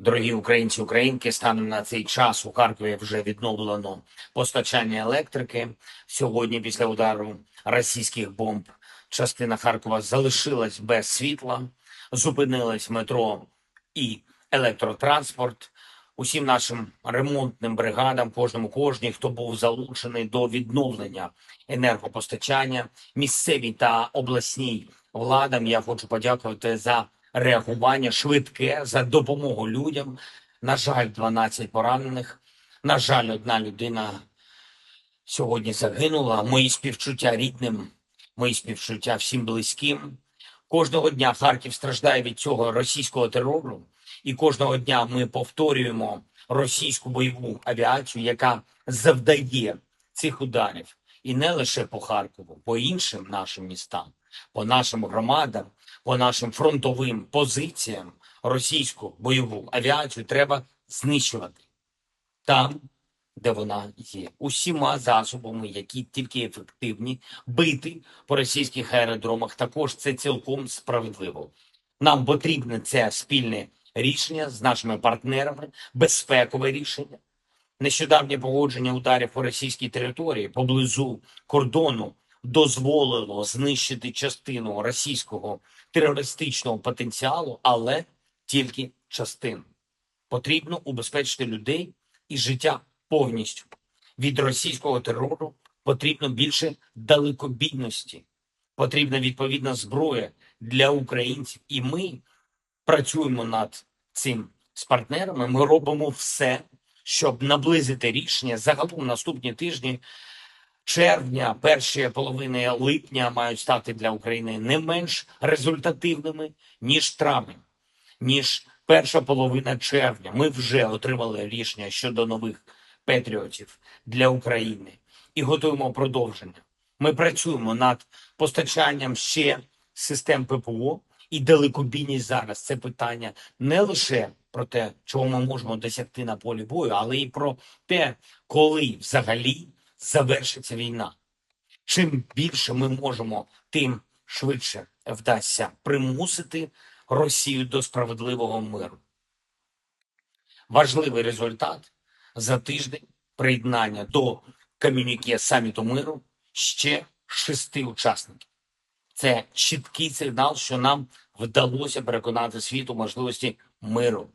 Дорогі українці, українки, станом на цей час у Харкові вже відновлено постачання електрики. Сьогодні, після удару російських бомб, частина Харкова залишилась без світла, зупинилось метро і електротранспорт. Усім нашим ремонтним бригадам, кожному кожній, хто був залучений до відновлення енергопостачання, місцевій та обласній владам, я хочу подякувати за реагування швидке за допомогу людям. На жаль, 12 поранених. На жаль, одна людина сьогодні загинула. Мої співчуття рідним, мої співчуття всім близьким. Кожного дня Харків страждає від цього російського терору, і кожного дня ми повторюємо російську бойову авіацію, яка завдає цих ударів, і не лише по Харкову, по іншим нашим містам, по нашим громадам, по нашим фронтовим позиціям російську бойову авіацію треба знищувати там, де вона є, усіма засобами, які тільки ефективні, бити по російських аеродромах. Також це цілком справедливо. Нам потрібне це спільне рішення з нашими партнерами, безпекове рішення. Нещодавнє погодження ударів по російській території поблизу кордону дозволило знищити частину російського терористичного потенціалу, але тільки частину. Потрібно убезпечити людей і життя повністю. Від російського терору потрібно більше далекобійності, потрібна відповідна зброя для українців. І ми працюємо над цим з партнерами. Ми робимо все, щоб наблизити рішення загалом наступні тижні. Червня, перші половини липня мають стати для України не менш результативними ніж травень, ніж перша половина червня. Ми вже отримали рішення щодо нових патріотів для України і готуємо продовження. Ми працюємо над постачанням ще систем ППО і далекобійність зараз. Це питання не лише про те, чого ми можемо досягти на полі бою, але й про те, коли взагалі завершиться війна. Чим більше ми можемо, тим швидше вдасться примусити Росію до справедливого миру. Важливий результат за тиждень приєднання до комюніке саміту миру ще шести учасників. Це чіткий сигнал, що нам вдалося переконати світ у можливості миру,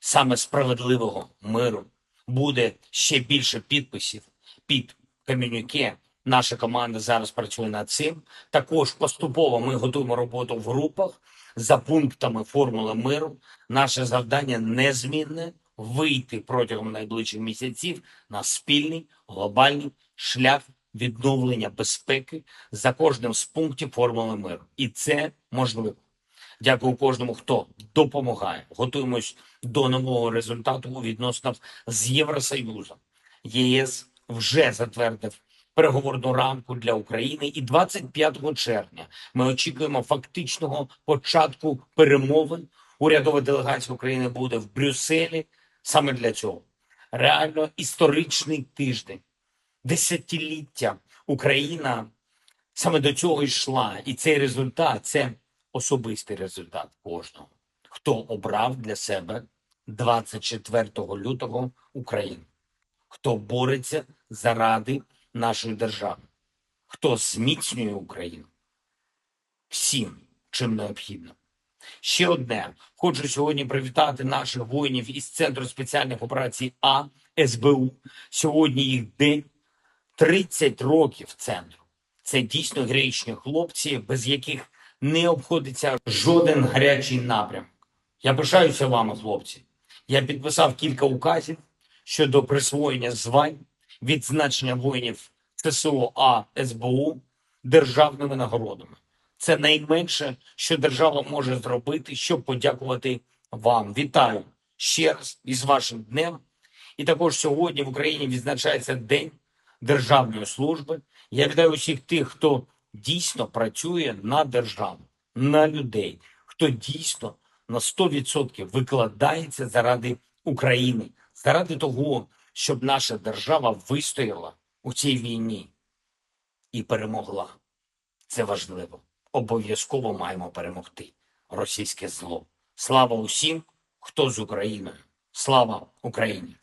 саме справедливого миру. Буде ще більше підписів під комюніке. Наша команда зараз працює над цим. Також поступово ми готуємо роботу в групах за пунктами формули миру. Наше завдання незмінне вийти протягом найближчих місяців на спільний глобальний шлях відновлення безпеки за кожним з пунктів формули миру. І це можливо. Дякую кожному, хто допомагає. Готуємось до нового результату у відносинах з Євросоюзом. ЄС вже затвердив переговорну рамку для України, і 25 червня ми очікуємо фактичного початку перемовин. Урядова делегація України буде в Брюсселі саме для цього. Реально історичний тиждень, десятиліття Україна саме до цього йшла, і цей результат це особистий результат кожного, хто обрав для себе 24 лютого Україну, хто бореться заради нашої держави, хто зміцнює Україну всім, чим необхідно. Ще одне хочу сьогодні привітати наших воїнів із центру спеціальних операцій А СБУ. Сьогодні їх день 30 років центру. Це дійсно героїчні хлопці, без яких не обходиться жоден гарячий напрям. Я пишаюся вами, хлопці. Я підписав кілька указів щодо присвоєння звань, відзначення воїнів ЦСО А СБУ державними нагородами. Це найменше, що держава може зробити, щоб подякувати вам. Вітаю ще раз із вашим днем. І також сьогодні в Україні відзначається День державної служби. Я вітаю усіх тих, хто дійсно працює на державу, на людей, хто дійсно на 100% викладається заради України, заради того, щоб наша держава вистояла у цій війні і перемогла. Це важливо. Обов'язково маємо перемогти російське зло. Слава усім, хто з Україною. Слава Україні!